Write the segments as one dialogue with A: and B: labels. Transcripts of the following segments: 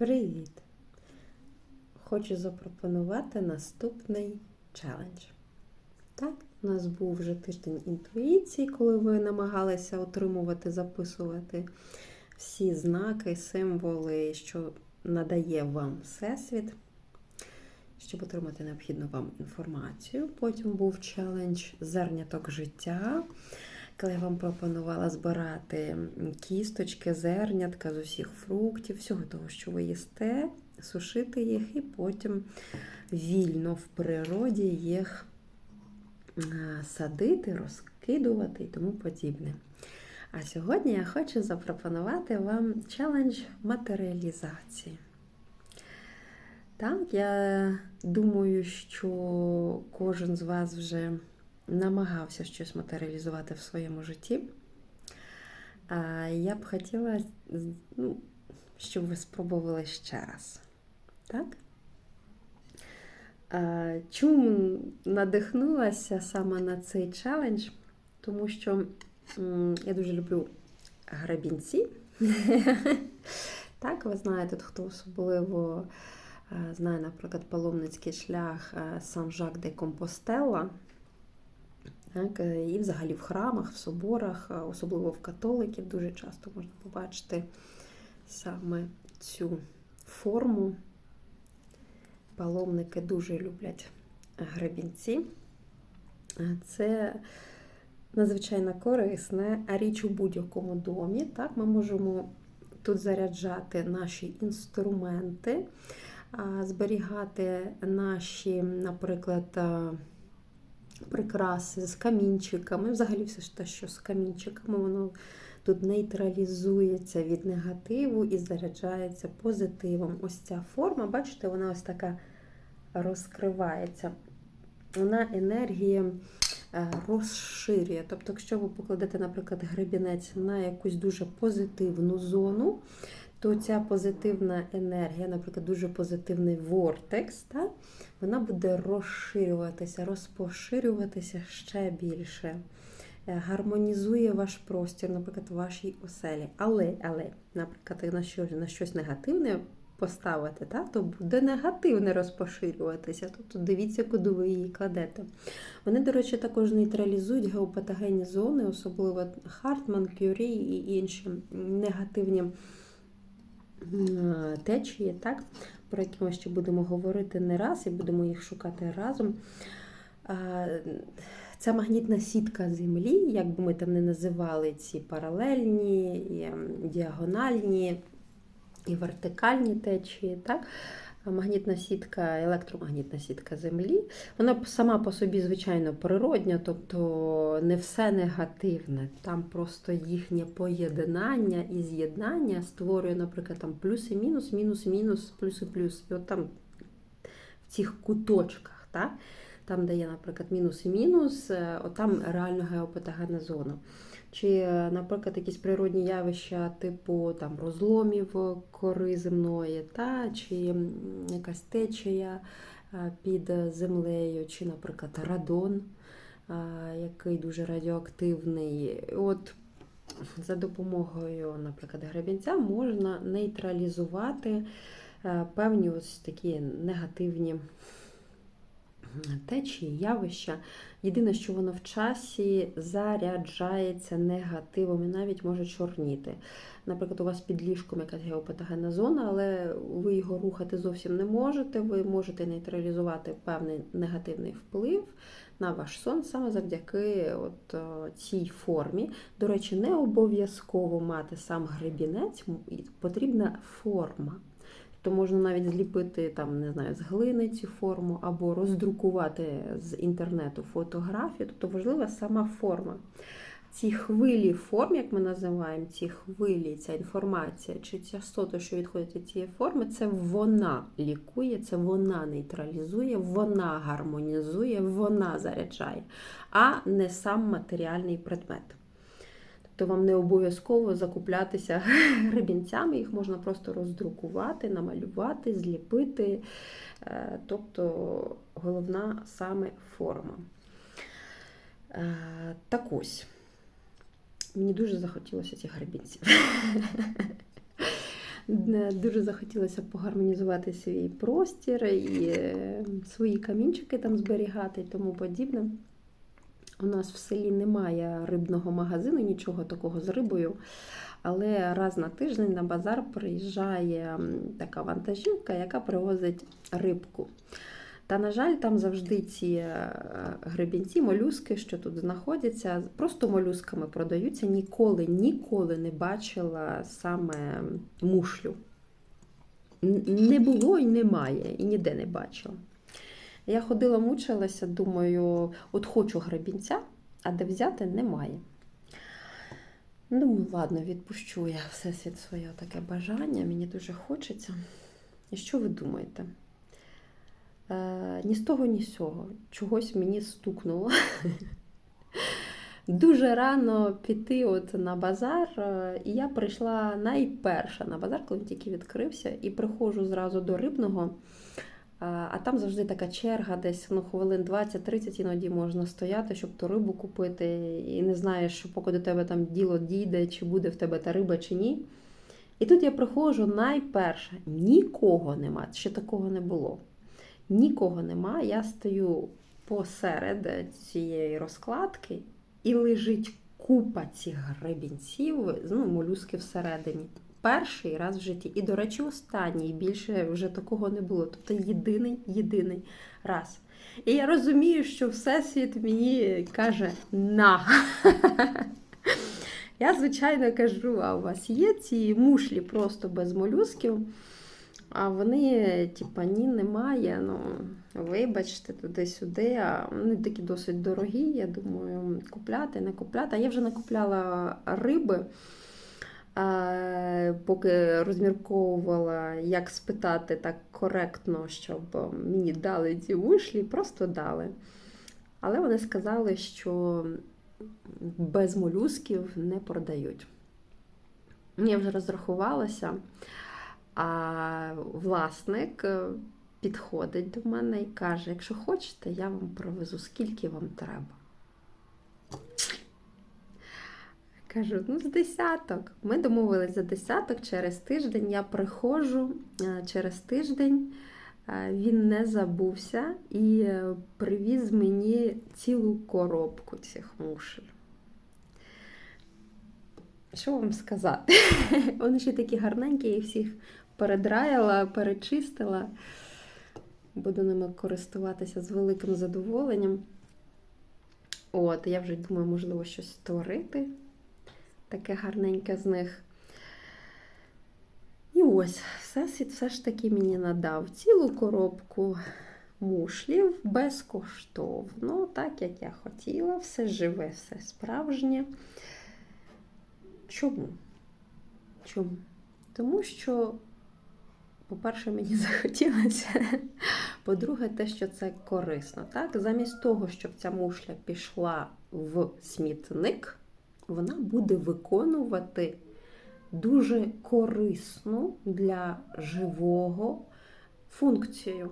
A: Привіт! Хочу запропонувати наступний челендж. Так, у нас був вже тиждень інтуїції, коли ви намагалися отримувати, записувати всі знаки, символи, що надає вам Всесвіт, щоб отримати необхідну вам інформацію. Потім був челендж зерняток життя коли я вам пропонувала збирати кісточки, зернятка з усіх фруктів, всього того, що ви їсте, сушити їх і потім вільно в природі їх садити, розкидувати і тому подібне. А сьогодні я хочу запропонувати вам челендж матеріалізації. Так, я думаю, що кожен з вас вже намагався щось матеріалізувати в своєму житті. Я б хотіла, ну, щоб ви спробували ще раз. Так? Чому надихнулася саме на цей челендж? Тому що я дуже люблю грабінці. Так, ви знаєте, хто особливо знає, наприклад, паломницький шлях Сан-Жак де Компостела. Так, І взагалі в храмах, в соборах, особливо в католиків, дуже часто можна побачити саме цю форму. Паломники дуже люблять гребінці. Це надзвичайно корисне, а річ у будь-якому домі. Так, Ми можемо тут заряджати наші інструменти, зберігати наші, наприклад, прикраси з камінчиками. Взагалі, все ж те, що з камінчиками, воно тут нейтралізується від негативу і заряджається позитивом. Ось ця форма, бачите, вона ось така розкривається. Вона енергія е, розширює. Тобто, якщо ви покладете, наприклад, гребінець на якусь дуже позитивну зону, то ця позитивна енергія, наприклад, дуже позитивний вортекс, так, вона буде розширюватися, розпоширюватися ще більше. Е, гармонізує ваш простір, наприклад, в вашій оселі. Але, але, наприклад, на щось, на щось негативне поставити, так, то буде негативне розпоширюватися. Тобто дивіться, куди ви її кладете. Вони, до речі, також нейтралізують геопатогенні зони, особливо Хартман, Кюрі і інші негативні течії, так, про які ми ще будемо говорити не раз і будемо їх шукати разом. Ця магнітна сітка Землі, як би ми там не називали ці паралельні, і діагональні і вертикальні течії, так, магнітна сітка, електромагнітна сітка Землі. Вона сама по собі, звичайно, природня, тобто не все негативне. Там просто їхнє поєднання і з'єднання створює, наприклад, там плюс і мінус, мінус, мінус, плюс і плюс. І от там в цих куточках, так, там, де є, наприклад, мінус і мінус, е, от там реально геопатогенна зона. Чи, наприклад, якісь природні явища, типу там розломів кори земної, та, чи якась течія під землею, чи, наприклад, радон, який дуже радіоактивний. От за допомогою, наприклад, гребінця можна нейтралізувати певні ось такі негативні течії, явища. Єдине, що воно в часі заряджається негативом і навіть може чорніти. Наприклад, у вас під ліжком якась геопатогенна зона, але ви його рухати зовсім не можете. Ви можете нейтралізувати певний негативний вплив на ваш сон саме завдяки от цій формі. До речі, не обов'язково мати сам гребінець, потрібна форма то можна навіть зліпити там, не знаю, з глини цю форму або роздрукувати з інтернету фотографію. Тобто важлива сама форма. Ці хвилі форм, як ми називаємо, ці хвилі, ця інформація чи ця сота, що відходить від цієї форми, це вона лікує, це вона нейтралізує, вона гармонізує, вона заряджає, а не сам матеріальний предмет то вам не обов'язково закуплятися гребінцями, їх можна просто роздрукувати, намалювати, зліпити. Е, тобто головна саме форма. Е, так ось, мені дуже захотілося цих гребінців. Е, Дуже захотілося погармонізувати свій простір і свої камінчики там зберігати і тому подібне. У нас в селі немає рибного магазину, нічого такого з рибою. Але раз на тиждень на базар приїжджає така вантажівка, яка привозить рибку. Та, на жаль, там завжди ці е, гребінці, молюски, що тут знаходяться, просто молюсками продаються. Ніколи, ніколи не бачила саме мушлю. Не було і немає, і ніде не бачила. Я ходила, мучилася, думаю, от хочу гребінця, а де взяти немає. Думаю, ладно, відпущу я всесвіт своє таке бажання, мені дуже хочеться. І що ви думаєте? Е, ні з того, ні з цього. Чогось мені стукнуло. Дуже рано піти от на базар, е, і я прийшла найперша на базар, коли він тільки відкрився, і приходжу зразу до рибного. А там завжди така черга, десь ну, хвилин 20-30 іноді можна стояти, щоб ту рибу купити, і не знаєш, що поки до тебе там діло дійде, чи буде в тебе та риба, чи ні. І тут я приходжу найперше, нікого нема, ще такого не було. Нікого нема. Я стою посеред цієї розкладки і лежить купа цих гребінців, ну, молюски всередині. Перший раз в житті. І, до речі, останній. Більше вже такого не було. Тобто єдиний, єдиний раз. І я розумію, що Всесвіт мені каже на. Я, звичайно, кажу, а у вас є ці мушлі просто без молюсків. А вони, типа, ні, немає. Ну, вибачте, туди-сюди. А вони такі досить дорогі. Я думаю, купляти, не купляти. А я вже накупляла риби, поки розмірковувала, як спитати так коректно, щоб мені дали ці вушлі, просто дали. Але вони сказали, що без молюсків не продають. Я вже розрахувалася. А власник е, підходить до мене і каже: якщо хочете, я вам привезу, скільки вам треба. Кажу, ну, з десяток. Ми домовились за десяток через тиждень. Я приходжу е, через тиждень, е, він не забувся і е, привіз мені цілу коробку цих мушель. Що вам сказати? Вони ще такі гарненькі, я всіх передраяла, перечистила. Буду ними користуватися з великим задоволенням. От, я вже думаю, можливо, щось створити. Таке гарненьке з них. І ось, всесвіт все ж таки мені надав цілу коробку мушлів безкоштовно, так як я хотіла, все живе, все справжнє. Чому? Чому? Тому що, по-перше, мені захотілося. По-друге, те, що це корисно. Так? Замість того, щоб ця мушля пішла в смітник, вона буде виконувати дуже корисну для живого функцію.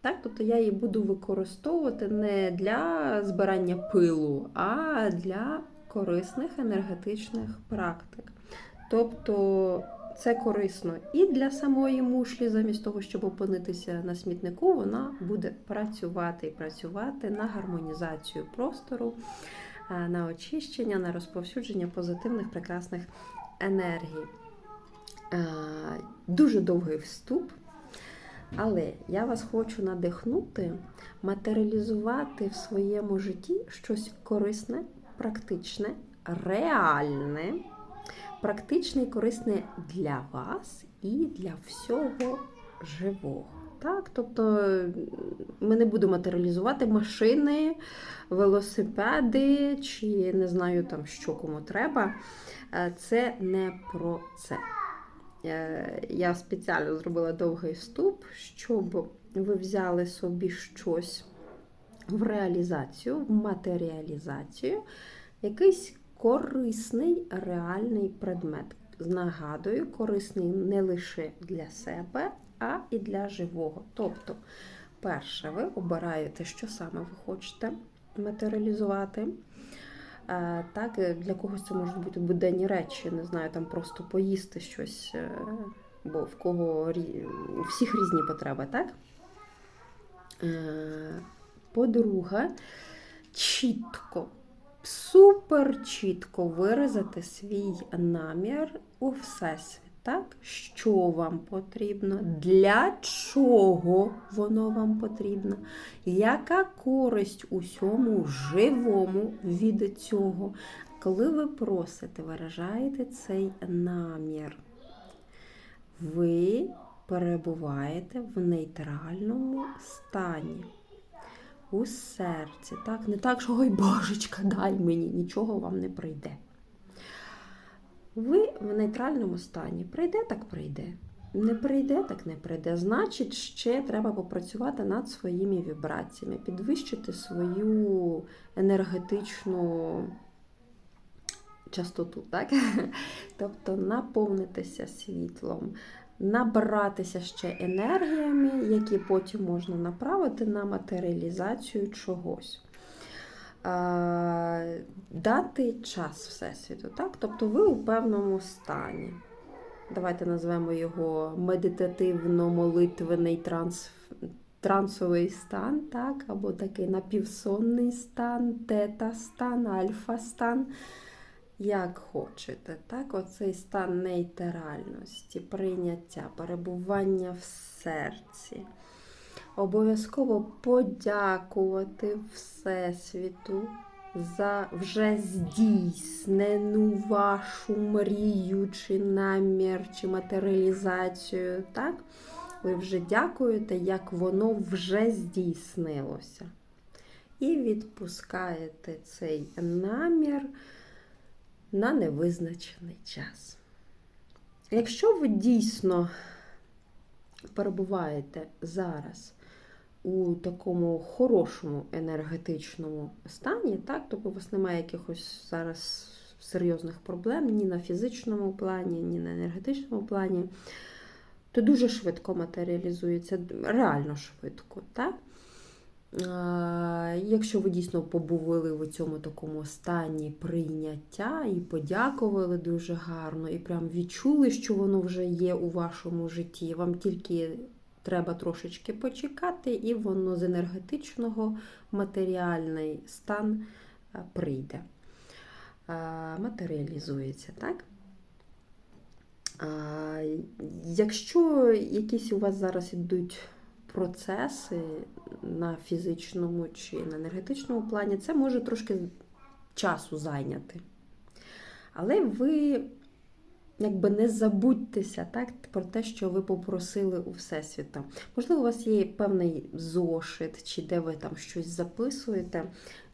A: Так? Тобто я її буду використовувати не для збирання пилу, а для корисних енергетичних практик. Тобто це корисно і для самої мушлі, замість того, щоб опинитися на смітнику, вона буде працювати і працювати на гармонізацію простору, на очищення, на розповсюдження позитивних прекрасних енергій. Е, Дуже довгий вступ. Але я вас хочу надихнути, матеріалізувати в своєму житті щось корисне, практичне, реальне, практичне і корисне для вас і для всього живого. Так, тобто ми не будемо матеріалізувати машини, велосипеди чи не знаю там, що кому треба. Е, Це не про це. Е, Я спеціально зробила довгий вступ, щоб ви взяли собі щось в реалізацію, в матеріалізацію, якийсь корисний реальний предмет. Нагадую, корисний не лише для себе, а і для живого. Тобто, перше, ви обираєте, що саме ви хочете матеріалізувати. Е, Так, для когось це можуть бути буденні речі, не знаю, там просто поїсти щось е, бо в кого у всіх різні потреби, так? Е, По-друге, чітко, супер чітко виразити свій намір у всесвіт. Так, що вам потрібно, для чого воно вам потрібно, яка користь усьому живому від цього, коли ви просите, виражаєте цей намір, ви перебуваєте в нейтральному стані. У серці, так? Не так, що ой, божечка, дай мені, нічого вам не прийде. Ви в нейтральному стані. Прийде, так прийде. Не прийде, так не прийде. Значить, ще треба попрацювати над своїми вібраціями, підвищити свою енергетичну частоту, так? Тобто наповнитися світлом, набратися ще енергіями, які потім можна направити на матеріалізацію чогось. А, Дати час Всесвіту, так? Тобто ви у певному стані. Давайте назвемо його медитативно-молитвений транс, трансовий стан, так? або такий напівсонний стан, тета-стан, альфа-стан. Як хочете, так? Оцей стан нейтральності, прийняття, перебування в серці. Обов'язково подякувати Всесвіту за вже здійснену вашу мрію, чи намір, чи матеріалізацію. Так? Ви вже дякуєте, як воно вже здійснилося. І відпускаєте цей намір на невизначений час. Якщо ви дійсно перебуваєте зараз у такому хорошому енергетичному стані, так, тобто у вас немає якихось зараз серйозних проблем ні на фізичному плані, ні на енергетичному плані, то дуже швидко матеріалізується, реально швидко. так? Якщо ви дійсно побували в цьому такому стані прийняття і подякували дуже гарно, і прям відчули, що воно вже є у вашому житті, вам тільки треба трошечки почекати, і воно з енергетичного матеріальний стан прийде, матеріалізується, так? Якщо якісь у вас зараз ідуть процеси на фізичному чи на енергетичному плані, це може трошки часу зайняти. Але ви якби не забудьтеся так, про те, що ви попросили у Всесвіта. Можливо, у вас є певний зошит, чи де ви там щось записуєте.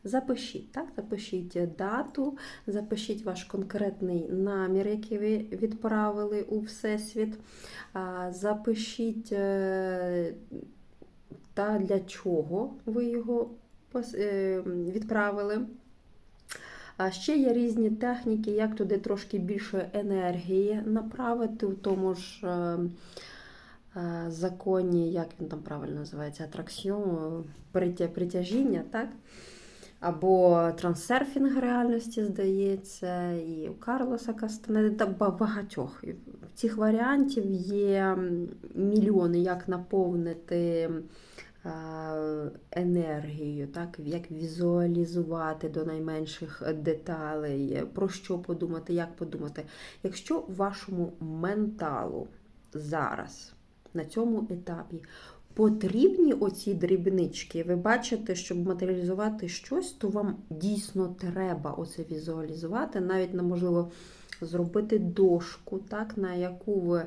A: Запишіть, так? запишіть дату, запишіть ваш конкретний намір, який ви відправили у Всесвіт. Запишіть та для чого ви його відправили. А ще є різні техніки, як туди трошки більше енергії направити в тому ж законі, як він там правильно називається, атраксіон, притяжіння, так? Або трансерфінг реальності, здається, і у Карлоса Кастанеди, та багатьох. Цих варіантів є мільйони, як наповнити енергію, так, як візуалізувати до найменших деталей, про що подумати, як подумати. Якщо вашому менталу зараз на цьому етапі потрібні оці дрібнички, ви бачите, щоб матеріалізувати щось, то вам дійсно треба оце візуалізувати, навіть можливо зробити дошку, так, на яку ви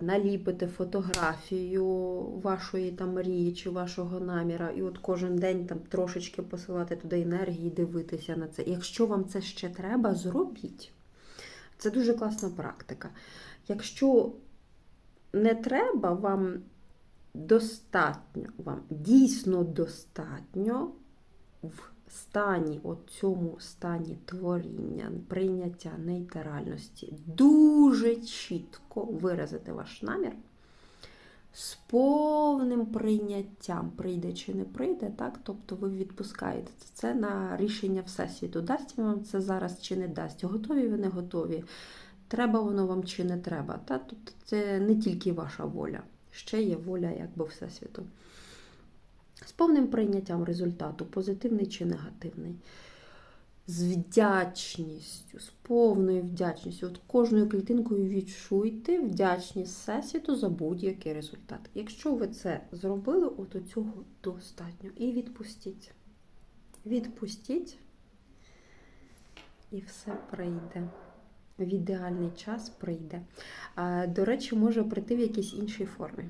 A: наліпите фотографію вашої там мрії чи вашого наміра, і от кожен день там трошечки посилати туди енергії, дивитися на це. Якщо вам це ще треба, зробіть. Це дуже класна практика. Якщо не треба, вам достатньо, вам дійсно достатньо в стані, от цьому стані творіння, прийняття нейтральності, дуже чітко виразити ваш намір. З повним прийняттям прийде чи не прийде, так? тобто ви відпускаєте це на рішення Всесвіту. Дасть вам це зараз чи не дасть. Готові ви не готові. треба воно вам чи не треба. Та? Тобто це не тільки ваша воля, ще є воля якби Всесвіту. З повним прийняттям результату, позитивний чи негативний. З вдячністю, з повною вдячністю. От кожною клітинкою відчуйте вдячність Всесвіту за будь-який результат. Якщо ви це зробили, от цього достатньо. І відпустіть. Відпустіть, і все прийде. В ідеальний час прийде. До речі, може прийти в якійсь іншій формі.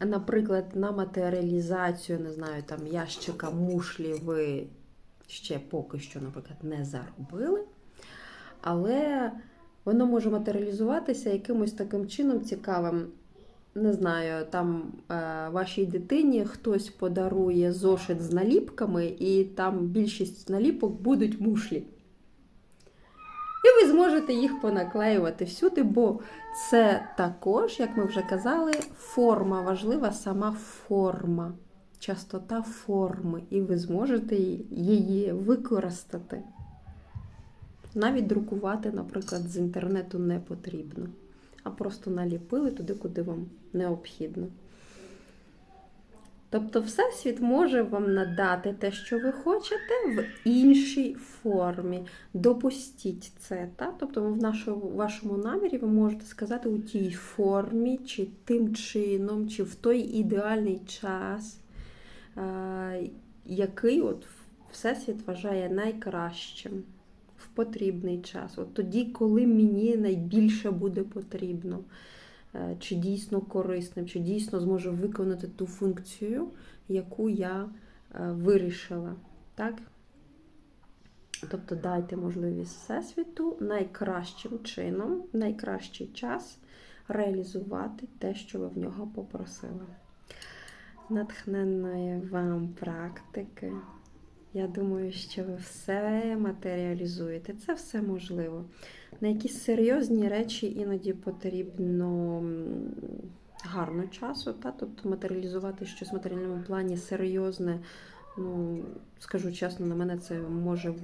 A: Наприклад, на матеріалізацію, не знаю, там ящика мушлі ви ще поки що, наприклад, не заробили. Але воно може матеріалізуватися якимось таким чином цікавим. Не знаю, там е, вашій дитині хтось подарує зошит з наліпками, і там більшість наліпок будуть мушлі. І ви зможете їх понаклеювати всюди, бо це також, як ми вже казали, форма важлива, сама форма, частота форми, і ви зможете її використати. Навіть друкувати, наприклад, з інтернету не потрібно, а просто наліпили туди, куди вам необхідно. Тобто, Всесвіт може вам надати те, що ви хочете, в іншій формі. Допустіть це. Та? Тобто, в нашому, вашому намірі ви можете сказати у тій формі, чи тим чином, чи в той ідеальний час, який от Всесвіт вважає найкращим в потрібний час. От тоді, коли мені найбільше буде потрібно. Чи дійсно корисним, чи дійсно зможу виконати ту функцію, яку я вирішила. Так? Тобто дайте можливість Всесвіту найкращим чином, найкращий час реалізувати те, що ви в нього попросили. Натхненної вам практики. Я думаю, що ви все матеріалізуєте. Це все можливо. На якісь серйозні речі іноді потрібно гарно часу, та? тобто матеріалізувати щось в матеріальному плані серйозне. Ну, скажу чесно, на мене це може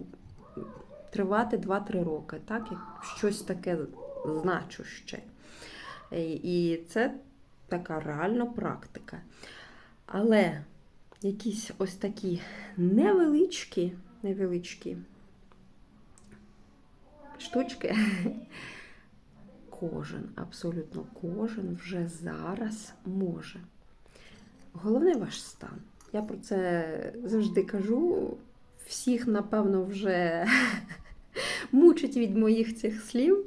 A: тривати 2-3 роки, так? Як щось таке значуще. І це така реальна практика. Але якісь ось такі невеличкі, невеличкі штучки, кожен, абсолютно кожен вже зараз може. Головне ваш стан. Я про це завжди кажу. Всіх, напевно, вже мучить від моїх цих слів.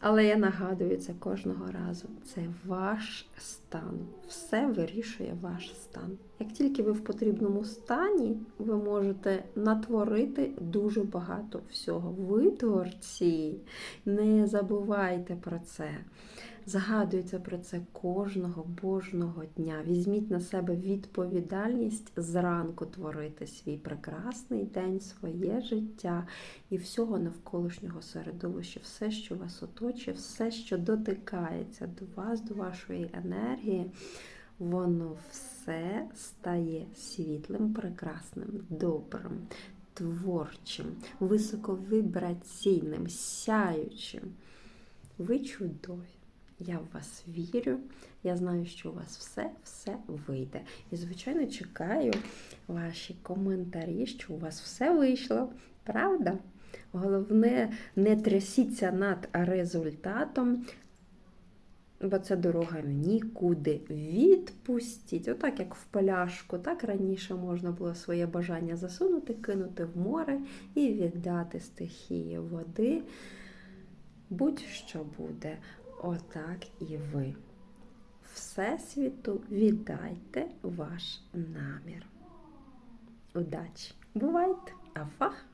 A: Але я нагадую це кожного разу. Це ваш стан. Все вирішує ваш стан. Як тільки ви в потрібному стані, ви можете натворити дуже багато всього. Ви творці, не забувайте про це. Згадуйте про це кожного божого дня. Візьміть на себе відповідальність зранку творити свій прекрасний день, своє життя і всього навколишнього середовища, все, що вас оточує, все, що дотикається до вас, до вашої енергії, воно все стає світлим, прекрасним, добрим, творчим, високовібраційним, сяючим. Ви чудові. Я в вас вірю, я знаю, що у вас все-все вийде. І, звичайно, чекаю ваші коментарі, що у вас все вийшло, правда? Головне, не трясіться над результатом, бо це дорога нікуди. Відпустіть. Отак, як в поляшку, так раніше можна було своє бажання засунути, кинути в море і віддати стихії води. Будь-що буде. Отак і ви. Всесвіту віддайте ваш намір. Удачі! Бувайте! Афах!